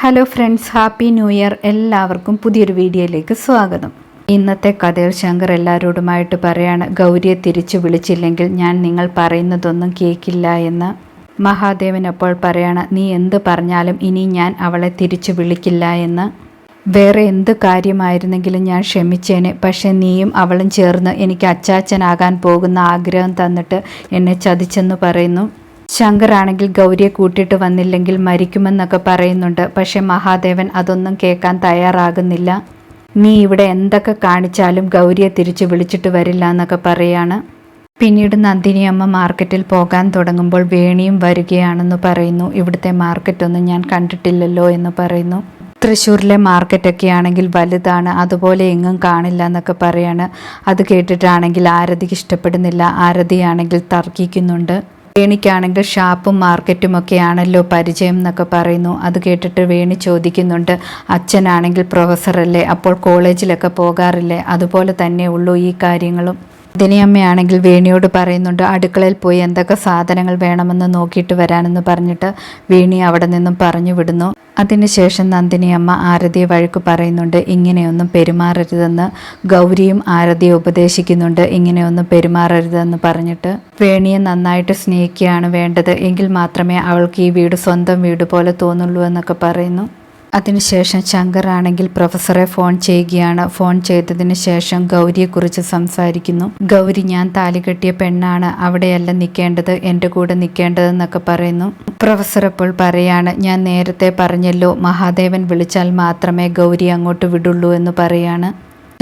Hello friends happy new year എല്ലാവർക്കും പുതിയൊരു വീഡിയോയിലേക്ക് സ്വാഗതം. ഇന്നത്തെ കഥയിൽ ശങ്കർ എല്ലാവരോടുമായിട്ട് പറയാണ് ഗൗരിയെ തിരിച്ചു വിളിച്ചില്ലെങ്കിൽ ഞാൻ നിങ്ങൾ പറയുന്നതൊന്നും കേൾക്കില്ല എന്ന്. മഹാദേവൻ അപ്പോൾ പറയാണ് നീ എന്ത് പറഞ്ഞാലും ഇനി ഞാൻ അവളെ തിരിച്ചു വിളിക്കില്ല എന്ന്. വേറെ എന്ത് കാര്യമായിരുന്നെങ്കിലും ഞാൻ ക്ഷമിച്ചേനെ. പക്ഷേ നീയും അവളും ചേർന്ന് എനിക്ക് അച്ചാച്ചനാകാൻ പോകുന്ന ആഗ്രഹം തന്നിട്ട് എന്നെ ചതിച്ചെന്ന് പറയുന്നു. ശങ്കറാണെങ്കിൽ ഗൗരിയെ കൂട്ടിയിട്ട് വന്നില്ലെങ്കിൽ മരിക്കുമെന്നൊക്കെ പറയുന്നുണ്ട്. പക്ഷെ മഹാദേവൻ അതൊന്നും കേൾക്കാൻ തയ്യാറാകുന്നില്ല. നീ ഇവിടെ എന്തൊക്കെ കാണിച്ചാലും ഗൗരിയെ തിരിച്ചു വിളിച്ചിട്ട് വരില്ല എന്നൊക്കെ പറയാണ്. പിന്നീട് നന്ദിനി അമ്മ മാർക്കറ്റിൽ പോകാൻ തുടങ്ങുമ്പോൾ വേണിയും വരികയാണെന്ന് പറയുന്നു. ഇവിടുത്തെ മാർക്കറ്റൊന്നും ഞാൻ കണ്ടിട്ടില്ലല്ലോ എന്ന് പറയുന്നു. തൃശ്ശൂരിലെ മാർക്കറ്റൊക്കെ ആണെങ്കിൽ വലുതാണ് അതുപോലെ എങ്ങും കാണില്ല എന്നൊക്കെ പറയാണ്. അത് കേട്ടിട്ടാണെങ്കിൽ ആരതിക്ക് ഇഷ്ടപ്പെടുന്നില്ല. ആരതിയാണെങ്കിൽ തർക്കിക്കുന്നുണ്ട്. വേണിക്കാണെങ്കിൽ ഷാപ്പും മാർക്കറ്റും ഒക്കെ ആണല്ലോ പരിചയം എന്നൊക്കെ പറയുന്നു. അത് കേട്ടിട്ട് വേണി ചോദിക്കുന്നുണ്ട്. അച്ഛനാണെങ്കിൽ പ്രൊഫസറല്ലേ? അപ്പോൾ കോളേജിലൊക്കെ പോകാറില്ലേ? അതുപോലെ തന്നെ ഉള്ളൂ ഈ കാര്യങ്ങളും. ദിനിയമ്മയാണെങ്കിൽ വേണിയോട് പറയുന്നുണ്ട് അടുക്കളയിൽ പോയി എന്തൊക്കെ സാധനങ്ങൾ വേണമെന്ന് നോക്കിയിട്ട് വരാനെന്ന് പറഞ്ഞിട്ട് വേണി അവിടെ നിന്നും പറഞ്ഞു വിടുന്നു. അതിനുശേഷം നന്ദിനി അമ്മ ആരതിയെ വഴക്ക് പറയുന്നുണ്ട് ഇങ്ങനെയൊന്നും പെരുമാറരുതെന്ന് ഗൗരിയും ആരതിയെ ഉപദേശിക്കുന്നുണ്ട് ഇങ്ങനെയൊന്നും പെരുമാറരുതെന്ന് പറഞ്ഞിട്ട് വേണിയെ നന്നായിട്ട് സ്നേഹിക്കുകയാണ് വേണ്ടത്. എങ്കിൽ മാത്രമേ അവൾക്ക് ഈ വീട് സ്വന്തം വീട് പോലെ തോന്നുള്ളൂ എന്നൊക്കെ പറയുന്നു. അതിനുശേഷം ശങ്കർ ആണെങ്കിൽ പ്രൊഫസറെ ഫോൺ ചെയ്യുകയാണ്. ഫോൺ ചെയ്തതിന് ശേഷം ഗൗരിയെക്കുറിച്ച് സംസാരിക്കുന്നു. ഗൗരി ഞാൻ താലി കെട്ടിയ പെണ്ണാണ്. അവിടെയല്ല നിൽക്കേണ്ടത് എന്റെ കൂടെ നിൽക്കേണ്ടതെന്നൊക്കെ പറയുന്നു. പ്രൊഫസർ അപ്പോൾ പറയാണ് ഞാൻ നേരത്തെ പറഞ്ഞല്ലോ. മഹാദേവൻ വിളിച്ചാൽ മാത്രമേ ഗൗരി അങ്ങോട്ട് വിടുള്ളൂ എന്ന് പറയാണ്.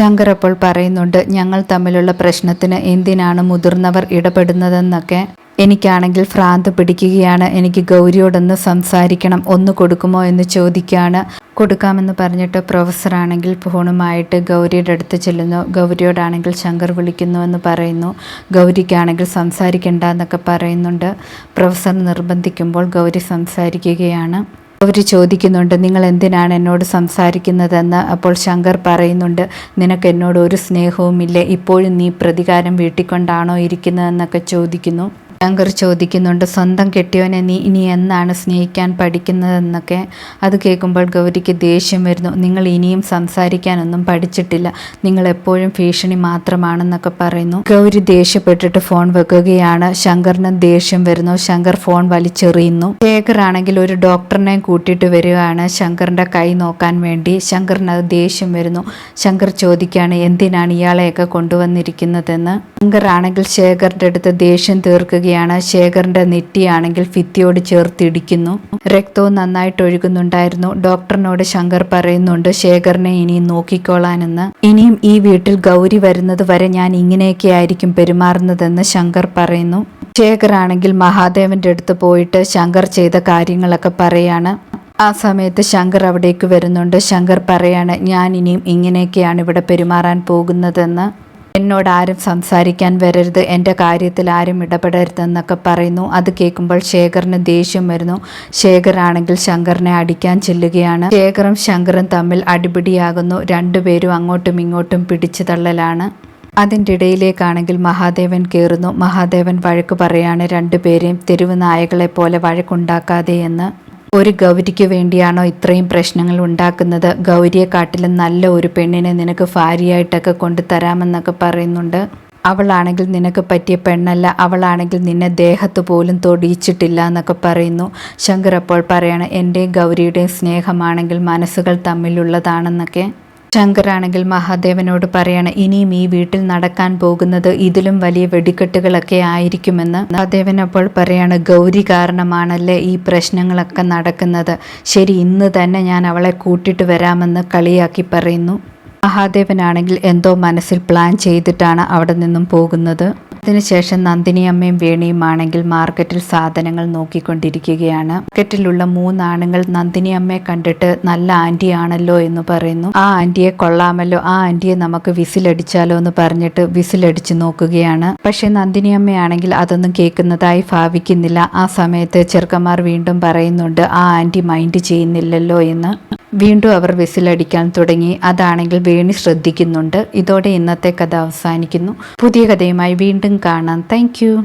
ശങ്കർ അപ്പോൾ പറയുന്നുണ്ട് ഞങ്ങൾ തമ്മിലുള്ള പ്രശ്നത്തിന് എന്തിനാണ് മുതിർന്നവർ ഇടപെടുന്നതെന്നൊക്കെ? എനിക്കാണെങ്കിൽ ഭ്രാന്ത് പിടിക്കുകയാണ്. എനിക്ക് ഗൗരിയോടൊന്ന് സംസാരിക്കണം. ഒന്ന് കൊടുക്കുമോ എന്ന് ചോദിക്കുകയാണ്. കൊടുക്കാമെന്ന് പറഞ്ഞിട്ട് പ്രൊഫസറാണെങ്കിൽ ഫോണുമായിട്ട് ഗൗരിയുടെ അടുത്ത് ചെല്ലുന്നു. ഗൗരിയോടാണെങ്കിൽ ശങ്കർ വിളിക്കുന്നു എന്ന് പറയുന്നു. ഗൗരിക്കാണെങ്കിൽ സംസാരിക്കണ്ട എന്നൊക്കെ പറയുന്നുണ്ട്. പ്രൊഫസർ നിർബന്ധിക്കുമ്പോൾ ഗൗരി സംസാരിക്കുകയാണ്. അവർ ചോദിക്കുന്നുണ്ട് നിങ്ങൾ എന്തിനാണ് എന്നോട് സംസാരിക്കുന്നതെന്ന്? അപ്പോൾ ശങ്കർ പറയുന്നുണ്ട് നിനക്ക് എന്നോട് ഒരു സ്നേഹവുമില്ലേ? ഇപ്പോഴും നീ പ്രതികാരം വീട്ടിക്കൊണ്ടാണോ ഇരിക്കുന്നതെന്നൊക്കെ ചോദിക്കുന്നു. ശങ്കർ ചോദിക്കുന്നുണ്ട് സ്വന്തം കെട്ടിയവനെ നീ ഇനി എന്നാണ് സ്നേഹിക്കാൻ പഠിക്കുന്നതെന്നൊക്കെ? അത് കേൾക്കുമ്പോൾ ഗൗരിക്ക് ദേഷ്യം വരുന്നു. നിങ്ങൾ ഇനിയും സംസാരിക്കാനൊന്നും പഠിച്ചിട്ടില്ല. നിങ്ങൾ എപ്പോഴും ഭീഷണി മാത്രമാണെന്നൊക്കെ പറയുന്നു. ഗൗരി ദേഷ്യപ്പെട്ടിട്ട് ഫോൺ വെക്കുകയാണ്. ശങ്കറിന് ദേഷ്യം വരുന്നു. ശങ്കർ ഫോൺ വലിച്ചെറിയുന്നു. ശേഖർ ആണെങ്കിൽ ഒരു ഡോക്ടറിനെ കൂട്ടിയിട്ട് വരികയാണ്. ശങ്കറിന്റെ കൈ നോക്കാൻ വേണ്ടി ശങ്കറിന് അത് ദേഷ്യം വരുന്നു. ശങ്കർ ചോദിക്കുകയാണ് എന്തിനാണ് ഇയാളെയൊക്കെ കൊണ്ടുവന്നിരിക്കുന്നതെന്ന്? ശങ്കർ ആണെങ്കിൽ ശേഖറിന്റെ അടുത്ത് ദേഷ്യം തീർക്കുക ചെയ്യുകയാണ് ശേഖറിന്റെ നെറ്റിയാണെങ്കിൽ ഫിത്തിയോട് ചേർത്തിടിക്കുന്നു രക്തവും നന്നായിട്ട് ഒഴുകുന്നുണ്ടായിരുന്നു. ഡോക്ടറിനോട് ശങ്കർ പറയുന്നുണ്ട് ശേഖറിനെ ഇനിയും നോക്കിക്കോളാനെന്ന്. ഇനിയും ഈ വീട്ടിൽ ഗൗരി വരുന്നത് വരെ ഞാൻ ഇങ്ങനെയൊക്കെ ആയിരിക്കും പെരുമാറുന്നതെന്ന് ശങ്കർ പറയുന്നു. ശേഖർ ആണെങ്കിൽ മഹാദേവന്റെ അടുത്ത് പോയിട്ട് ശങ്കർ ചെയ്ത കാര്യങ്ങളൊക്കെ പറയാണ്. ആ സമയത്ത് ശങ്കർ അവിടേക്ക് വരുന്നുണ്ട്. ശങ്കർ പറയാണ് ഞാൻ ഇനിയും ഇങ്ങനെയൊക്കെയാണ് ഇവിടെ പെരുമാറാൻ പോകുന്നതെന്ന്. എന്നോട് ആരും സംസാരിക്കാൻ വരരുത് എന്റെ കാര്യത്തിൽ ആരും ഇടപെടരുതെന്നൊക്കെ പറയുന്നു. അത് കേൾക്കുമ്പോൾ ശേഖറിന് ദേഷ്യം വരുന്നു. ശേഖറാണെങ്കിൽ ശങ്കറിനെ അടിക്കാൻ ചെല്ലുകയാണ്. ശേഖറും ശങ്കറും തമ്മിൽ അടിപിടിയാകുന്നു. രണ്ടുപേരും അങ്ങോട്ടും ഇങ്ങോട്ടും പിടിച്ചു തള്ളലാണ്. അതിന്റെ ഇടയിലേക്കാണെങ്കിൽ മഹാദേവൻ കയറുന്നു മഹാദേവൻ വഴക്ക് പറയാണ് രണ്ടുപേരെയും തെരുവ് നായകളെ പോലെ വഴക്കുണ്ടാക്കാതെ എന്ന്. ഒരു ഗൗരിക്ക് വേണ്ടിയാണോ ഇത്രയും പ്രശ്നങ്ങൾ ഉണ്ടാക്കുന്നത്? ഗൗരിയെക്കാട്ടിലും നല്ല ഒരു പെണ്ണിനെ നിനക്ക് ഭാര്യയായിട്ടൊക്കെ കൊണ്ടുതരാമെന്നൊക്കെ പറയുന്നുണ്ട്. അവളാണെങ്കിൽ നിനക്ക് പറ്റിയ പെണ്ണല്ല. അവളാണെങ്കിൽ നിന്നെ ദേഹത്ത് പോലും തൊടിയിച്ചിട്ടില്ല എന്നൊക്കെ പറയുന്നു. ശങ്കർ അപ്പോൾ പറയാണ് എന്റെയും ഗൗരിയുടെയും സ്നേഹമാണെങ്കിൽ മനസ്സുകൾ തമ്മിലുള്ളതാണെന്നൊക്കെ. ശങ്കറാണെങ്കിൽ മഹാദേവനോട് പറയാണ് ഇനിയും ഈ വീട്ടിൽ നടക്കാൻ പോകുന്നത് ഇതിലും വലിയ വെടിക്കെട്ടുകളൊക്കെ ആയിരിക്കുമെന്ന്. മഹാദേവൻ അപ്പോൾ പറയാണ് ഗൗരി കാരണമാണല്ലേ ഈ പ്രശ്നങ്ങളൊക്കെ നടക്കുന്നത്. ശരി ഇന്ന് തന്നെ ഞാൻ അവളെ കൂട്ടിട്ട് വരാമെന്ന് കളിയാക്കി പറയുന്നു. മഹാദേവനാണെങ്കിൽ എന്തോ മനസ്സിൽ പ്ലാൻ ചെയ്തിട്ടാണ് അവിടെ നിന്നും പോകുന്നത്. അതിനുശേഷം നന്ദിനി അമ്മയും വേണിയും ആണെങ്കിൽ മാർക്കറ്റിൽ സാധനങ്ങൾ നോക്കിക്കൊണ്ടിരിക്കുകയാണ്. മാർക്കറ്റിലുള്ള മൂന്നാണുങ്ങൾ നന്ദിനി അമ്മയെ കണ്ടിട്ട് നല്ല ആന്റി ആണല്ലോ എന്ന് പറയുന്നു. ആ ആന്റിയെ കൊള്ളാമല്ലോ ആ ആന്റിയെ നമുക്ക് വിസിലടിച്ചാലോ എന്ന് പറഞ്ഞിട്ട് വിസിലടിച്ച് നോക്കുകയാണ്. പക്ഷെ നന്ദിനി അമ്മയാണെങ്കിൽ അതൊന്നും കേൾക്കുന്നതായി ഭാവിക്കുന്നില്ല. ആ സമയത്ത് ചെറുക്കന്മാർ വീണ്ടും പറയുന്നുണ്ട് ആ ആന്റി മൈൻഡ് ചെയ്യുന്നില്ലല്ലോ എന്ന്. വീണ്ടും അവർ വിസിലടിക്കാൻ തുടങ്ങി. അതാണെങ്കിൽ വേണി ശ്രദ്ധിക്കുന്നുണ്ട്. ഇതോടെ ഇന്നത്തെ കഥ അവസാനിക്കുന്നു. പുതിയ കഥയുമായി വീണ്ടും കാണാം. താങ്ക്